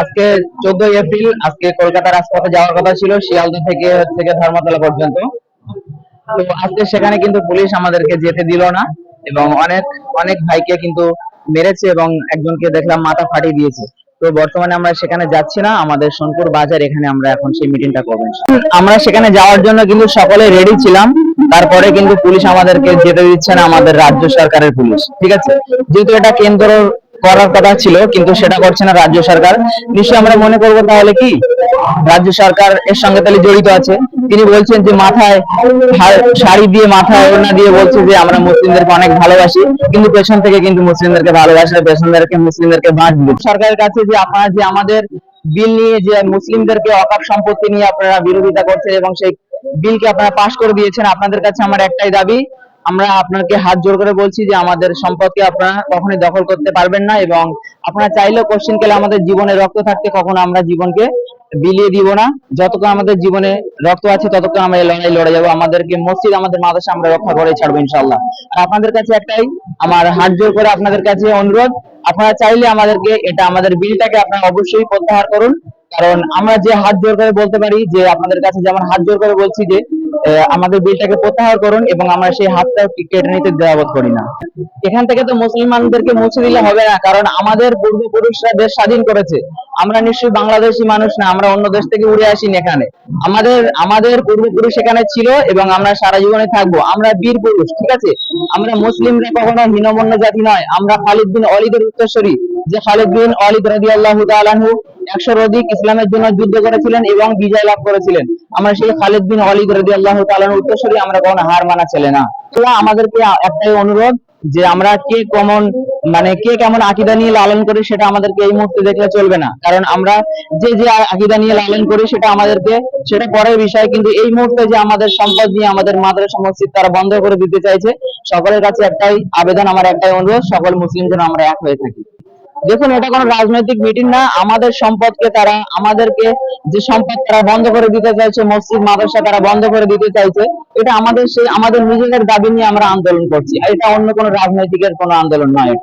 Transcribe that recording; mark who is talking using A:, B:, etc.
A: আজকে চোদ্দই এপ্রিল, আজকে কলকাতা রাজপথে যাওয়ার কথা ছিল শিয়ালদা থেকে থেকে ধর্মতলা পর্যন্ত। তো আজকে সেখানে কিন্তু পুলিশ আমাদেরকে যেতে দিল না এবং অনেক অনেক ভাইকে কিন্তু মেরেছে এবং একজনকে দেখলাম মাথা ফাটিয়ে দিয়েছে। তো বর্তমানে আমরা সেখানে যাচ্ছি না, আমাদের সোনপুর বাজার, এখানে আমরা এখন সেই মিটিংটা করবেন আমরা সেখানে যাওয়ার জন্য কিন্তু সকলে রেডি ছিলাম, তারপরে কিন্তু পুলিশ আমাদেরকে যেতে দিচ্ছে না আমাদের রাজ্য সরকারের পুলিশ, ঠিক আছে? যেহেতু এটা কেন্দ্র করার কথা ছিল, কিন্তু সেটা করছে না রাজ্য সরকার। নিশ্চয়ই আমরা মনে করব তাহলে কি? রাজ্য সরকার এর সঙ্গে তাহলে জড়িত আছে। তিনি বলছেন যে মাথায় শাড়ি দিয়ে মাথায় ওড়না দিয়ে বলছে যে আমরা মুসলিমদেরকে অনেক ভালোবাসি, কিন্তু পেছন থেকে কিন্তু মুসলিমদেরকে ভালোবাসে, পেছনদেরকে মুসলিমদেরকে বাঁচ সরকারের কাছে যে আপনারা যে আমাদের বিল নিয়ে যে মুসলিমদেরকে অকাপ সম্পত্তি নিয়ে আপনারা বিরোধিতা করছেন এবং সেই বিলকে আপনারা পাশ করে দিয়েছেন, আপনাদের কাছে আমার একটাই দাবি আমরা আপনাকে হাত জোর করে বলছি যে আমাদের সম্পদকে আপনারা কখনোই দখল করতে পারবেন না এবং আপনারা চাইলেও কোশ্চিন কালে আমাদের জীবনে রক্ত থাকতে কখনো আমরা জীবনকে বিলিয়ে দিব না। যতক্ষণ আমাদের জীবনে রক্ত আছে, ততক্ষণ আমরা এই লড়াই লড়ে যাব। আমাদেরকে মসজিদ, আমাদের মাদ্রাসা আমরা রক্ষা করে ছাড়বো ইনশাল্লাহ আর আপনাদের কাছে একটাই, আমার হাত জোর করে আপনাদের কাছে অনুরোধ, আপনারা চাইলে আমাদেরকে এটা আমাদের বিলটাকে আপনারা অবশ্যই প্রত্যাহার করুন। কারণ আমরা যে হাত জোর করে বলতে পারি, যে আপনাদের কাছে যেমন হাত জোর করে বলছি যে আমাদের বিলটাকে প্রত্যাহার করুন এবং আমরা সেই হাতটা কেটে নিতে দেওয়াবোধ করি না। এখান থেকে তো মুসলমানদেরকে মুছে দিলে হবে না, কারণ আমাদের পূর্বপুরুষরা দেশ স্বাধীন করেছে। আমরা নিশ্চয়ই বাংলাদেশি মানুষ না, আমরা অন্য দেশ থেকে উড়ে আসিনি এখানে। আমাদের আমাদের পূর্বপুরুষ এখানে ছিল এবং আমরা সারা জীবনে থাকব। আমরা বীর পুরুষ, ঠিক আছে? আমরা মুসলিমরা কখনো হীনমন্য জাতি নয়। আমরা খালিদ বিন অলিদের উত্তরসূরি। যে খালিদ বিন অলিদ রাদিয়াল্লাহু তাআলাহু একশোর অধিক ইসলামের জন্য যুদ্ধ করেছিলেন এবং বিজয় লাভ করেছিলেন। আমরা সেই খালিদ বিন অলিদ রাদিয়াল্লাহু তাআলার উত্তরসূরি আমরা কখনো হার মানা ছেলে না। তো আমাদেরকে একটাই অনুরোধ যে আমরা কে কমন মানে কে কেমন আকিদা নিয়ে লালন করি সেটা আমাদেরকে এই মুহূর্তে দেখলে চলবে না। কারণ আমরা যে যে আকিদা নিয়ে লালন করি সেটা আমাদেরকে, সেটা পরের বিষয়, কিন্তু এই মুহূর্তে যে আমাদের সম্পদ নিয়ে আমাদের মাদ্রাসা মসজিদ তারা বন্ধ করে দিতে চাইছে, সকলের কাছে একটাই আবেদন, আমার একটাই অনুরোধ, সকল মুসলিম যেন আমরা এক হয়ে থাকি। দেখুন, এটা কোনো রাজনৈতিক মিটিং না। আমাদের সম্পদকে তারা, আমাদেরকে যে সম্পদ তারা বন্ধ করে দিতে চাইছে, মসজিদ, মাদ্রাসা তারা বন্ধ করে দিতে চাইছে, এটা আমাদের সেই আমাদের নিজেদের দাবি নিয়ে আমরা আন্দোলন করছি। এটা অন্য কোনো রাজনৈতিকের কোনো আন্দোলন নয়।